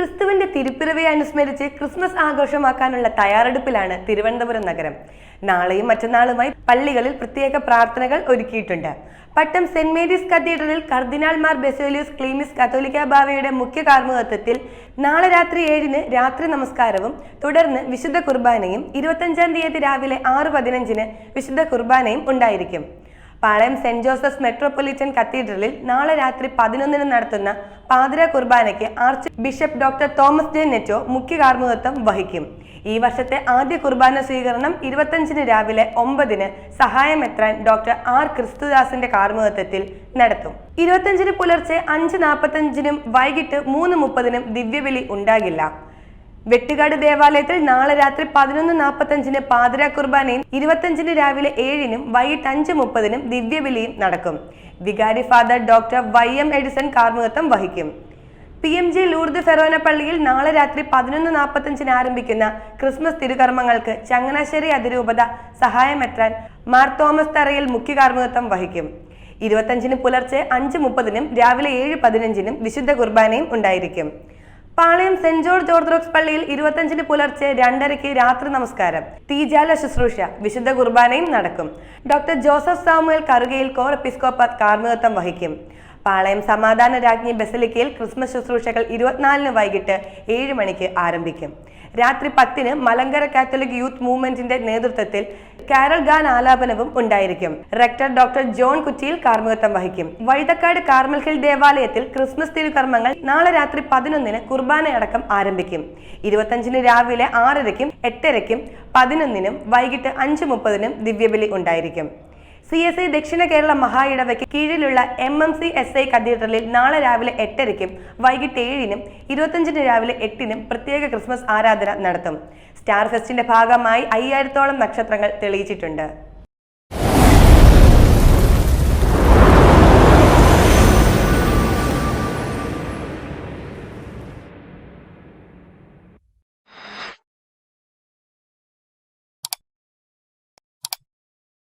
ക്രിസ്തുവിന്റെ തിരുപ്പിറവിയെ അനുസ്മരിച്ച് ക്രിസ്മസ് ആഘോഷമാക്കാനുള്ള തയ്യാറെടുപ്പിലാണ് തിരുവനന്തപുരം നഗരം. നാളെയും മറ്റന്നാളുമായി പള്ളികളിൽ പ്രത്യേക പ്രാർത്ഥനകൾ ഒരുക്കിയിട്ടുണ്ട്. പട്ടം സെന്റ് മേരീസ് കത്തീഡ്രലിൽ കർദിനാൾമാർ ബെസോലിയസ് ക്ലീമിസ് കത്തോലിക്ക ബാവയുടെ മുഖ്യ കാർമ്മികത്വത്തിൽ നാളെ രാത്രി ഏഴിന് രാത്രി നമസ്കാരവും തുടർന്ന് വിശുദ്ധ കുർബാനയും ഇരുപത്തഞ്ചാം തീയതി രാവിലെ ആറ് പതിനഞ്ചിന് വിശുദ്ധ കുർബാനയും ഉണ്ടായിരിക്കും. പാളയം സെന്റ് ജോസഫ് മെട്രോപൊളിറ്റൻ കത്തീഡ്രലിൽ നാളെ രാത്രി പതിനൊന്നിന് നടത്തുന്ന പാതിര കുർബാനയ്ക്ക് archbishop doctor Thomas J Netto മുഖ്യ കാർമ്മികത്വം വഹിക്കും. ഈ വർഷത്തെ ആദ്യ കുർബാന സ്വീകരണം ഇരുപത്തഞ്ചിന് രാവിലെ ഒമ്പതിന് സഹായമെത്രാൻ ഡോക്ടർ ആർ ക്രിസ്തുദാസിന്റെ കാർമ്മികത്വത്തിൽ നടത്തും. ഇരുപത്തഞ്ചിന് പുലർച്ചെ അഞ്ച് നാൽപ്പത്തഞ്ചിനും വൈകിട്ട് മൂന്ന് മുപ്പതിനും ദിവ്യബലി ഉണ്ടാകില്ല. വെട്ടുകാട് ദേവാലയത്തിൽ നാളെ രാത്രി പതിനൊന്ന് നാൽപ്പത്തഞ്ചിന് പാതിര കുർബാനയും ഇരുപത്തഞ്ചിന് രാവിലെ ഏഴിനും വൈകിട്ട് അഞ്ച് മുപ്പതിനും ദിവ്യബലിയും നടക്കും. വികാരി father doctor Y M Edison കാർമുകത്വം വഹിക്കും. P M G Lourdes forane പള്ളിയിൽ നാളെ രാത്രി പതിനൊന്ന് നാൽപ്പത്തഞ്ചിന് ആരംഭിക്കുന്ന ക്രിസ്മസ് തിരുകർമ്മങ്ങൾക്ക് ചങ്ങനാശ്ശേരി അതിരൂപത സഹായമെത്രാൻ മാർ തോമസ് തറയിൽ മുഖ്യ കാർമുകത്വം വഹിക്കും. ഇരുപത്തഞ്ചിന് പുലർച്ചെ അഞ്ച് മുപ്പതിനും രാവിലെ ഏഴ് പതിനഞ്ചിനും വിശുദ്ധ കുർബാനയും ഉണ്ടായിരിക്കും. പാളയം സെന്റ് ജോർജ് ഓർത്തഡോക്സ് പള്ളിയിൽ ഇരുപത്തഞ്ചിന് പുലർച്ചെ രണ്ടരയ്ക്ക് രാത്രി നമസ്കാരം. തീജാല ശുശ്രൂഷ. വിശുദ്ധ കുർബാനയും നടക്കും. Doctor Joseph Samuel Karukayil cor episcopa കാർമ്മികത്വം വഹിക്കും. പാളയം സമാധാന രാജ്ഞി ബസലിക്കയിൽ ക്രിസ്മസ് ശുശ്രൂഷകൾ ഇരുപത്തിനാലിന് വൈകിട്ട് ഏഴ് മണിക്ക് ആരംഭിക്കും. രാത്രി പത്തിന് മലങ്കര കാത്തലിക് യൂത്ത് മൂവ്മെന്റിന്റെ നേതൃത്വത്തിൽ കാരൽ ഗാൻ ആലാപനവും ഉണ്ടായിരിക്കും. റെക്ടർ ഡോക്ടർ ജോൺ കുറ്റിയിൽ കാർമ്മികത്വം വഹിക്കും. വഴുതക്കാട് കാർമൽ ഹിൽ ദേവാലയത്തിൽ ക്രിസ്മസ് തിരുകർമ്മങ്ങൾ നാളെ രാത്രി പതിനൊന്നിന് കുർബാനയടക്കം ആരംഭിക്കും. ഇരുപത്തഞ്ചിന് രാവിലെ ആറരയ്ക്കും എട്ടരയ്ക്കും പതിനൊന്നിനും വൈകിട്ട് അഞ്ച് മുപ്പതിനും ദിവ്യബലി ഉണ്ടായിരിക്കും. സി എസ് ഐ ദക്ഷിണ കേരള മഹാ ഇടവയ്ക്ക് കീഴിലുള്ള M M C S I കത്തീഡ്രലിൽ നാളെ രാവിലെ എട്ടരയ്ക്കും വൈകിട്ട് ഏഴിനും ഇരുപത്തഞ്ചിന് രാവിലെ എട്ടിനും പ്രത്യേക ക്രിസ്മസ് ആരാധന നടത്തും. സ്റ്റാർ ഫെസ്റ്റിന്റെ ഭാഗമായി അയ്യായിരത്തോളം നക്ഷത്രങ്ങൾ തെളിയിച്ചിട്ടുണ്ട്.